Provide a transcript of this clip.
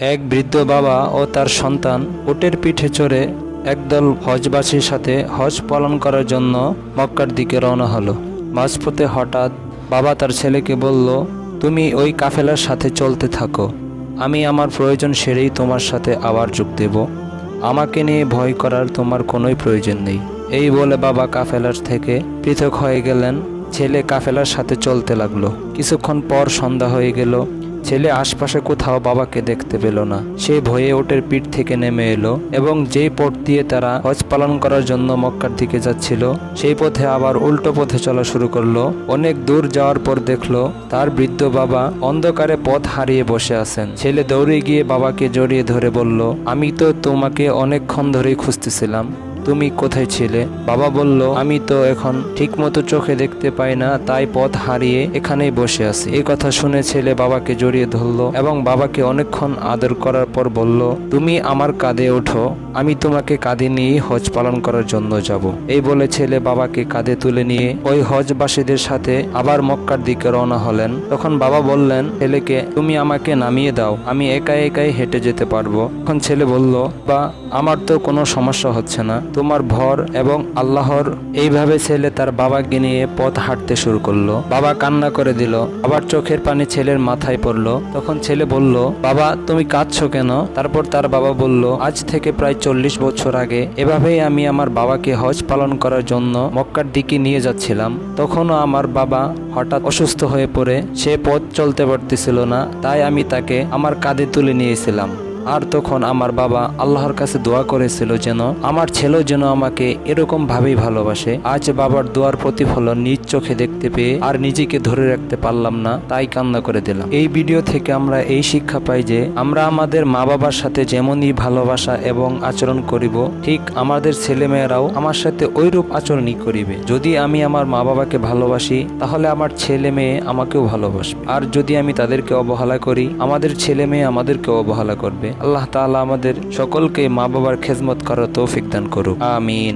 এক বৃদ্ধ বাবা ও তার সন্তান উটের পিঠে চড়ে একদল হজবাসীর সাথে হজ পালন করার জন্য মক্কার দিকে রওনা হলো। মাঝপথে হঠাৎ বাবা তার ছেলেকে বলল, তুমি ওই কাফেলার সাথে চলতে থাকো। আমি আমার প্রয়োজন সেরেই তোমার সাথে আবার যোগ দেব। আমাকে নিয়ে ভয় করার তোমার কোনোই প্রয়োজন নেই। এই বলে বাবা কাফেলার থেকে পৃথক হয়ে গেলেন। ছেলে কাফেলার সাথে চলতে লাগল। কিছুক্ষণ পর সন্ধ্যা হয়ে গেল। ছেলে আশপাশে কোথাও বাবাকে দেখতে পেল না। সে ভয়ে ওটের পিঠ থেকে নেমে এলো এবং যেই পথ দিয়ে তারা হজ পালন করার জন্য মক্কার দিকে যাচ্ছিল, সেই পথে আবার উল্টো পথে চলা শুরু করল। অনেক দূর যাওয়ার পর দেখল, তার বৃদ্ধ বাবা অন্ধকারে পথ হারিয়ে বসে আছেন। ছেলে দৌড়ে গিয়ে বাবাকে জড়িয়ে ধরে বলল, আমি তো তোমাকে অনেকক্ষণ ধরেই খুঁজতেছিলাম। তুমি কোথায় ছিলে? বাবা বলল, আমি তো এখন ঠিকমতো চোখে দেখতে পাই না, তাই পথ হারিয়ে এখানেই বসে আছি। এই কথা শুনে ছেলে বাবাকে জড়িয়ে ধরলো এবং বাবাকে অনেকক্ষণ আদর করার পর বলল, তুমি আমার কাঁধে ওঠো, আমি তোমাকে কাঁধে নিয়ে হজ পালন করার জন্য যাব। এই বলে ছেলে বাবাকে কাঁধে তুলে নিয়ে ওই হজবাসীদের সাথে আবার মক্কার দিকে রওনা হলেন। তখন বাবা বললেন, ছেলেকে, তুমি আমাকে নামিয়ে দাও, আমি একাই একাই হেঁটে যেতে পারব। তখন ছেলে বলল বা আমার তো কোনো সমস্যা হচ্ছে না। তোমার ভর এবং আল্লাহর এইভাবে ছেলে তার বাবাকে নিয়ে পথ হাঁটতে শুরু করল। বাবা কান্না করে দিল। আবার চোখের পানি ছেলের মাথায় পড়ল। তখন ছেলে বলল, বাবা, তুমি কাঁদছো কেন? তারপর তার বাবা বলল, আজ থেকে প্রায় চল্লিশ বছর আগে এভাবেই আমি আমার বাবাকে হজ পালন করার জন্য মক্কার দিকে নিয়ে যাচ্ছিলাম। তখনও আমার বাবা হঠাৎ অসুস্থ হয়ে পড়ে। সে পথ চলতে পারতেছিল না। তাই আমি তাকে আমার কাঁধে তুলে নিয়েছিলাম। আর তখন আমার বাবা আল্লাহর কাছে দোয়া করেছিল যেন আমার ছেলেও যেন আমাকে এরকম ভাবেই ভালোবাসে। আজ বাবার দোয়ার প্রতিফলন নিজ চোখে দেখতে পেয়ে আর নিজেকে ধরে রাখতে পারলাম না, তাই কান্না করে দিলাম। এই ভিডিও থেকে আমরা এই শিক্ষা পাই যে আমরা আমাদের মা বাবার সাথে যেমনই ভালোবাসা এবং আচরণ করিব, ঠিক আমাদের ছেলেমেয়েরাও আমার সাথে ওইরূপ আচরণই করিবে। যদি আমি আমার মা বাবাকে ভালোবাসি, তাহলে আমার ছেলে মেয়ে আমাকেও ভালোবাসবে। আর যদি আমি তাদেরকে অবহেলা করি, আমাদের ছেলে মেয়ে আমাদেরকে অবহেলা করবে। আল্লাহ তালা আমাদের সকলকে মা বাবার খেজমত করার তৌফিক দান করুক। আমিন।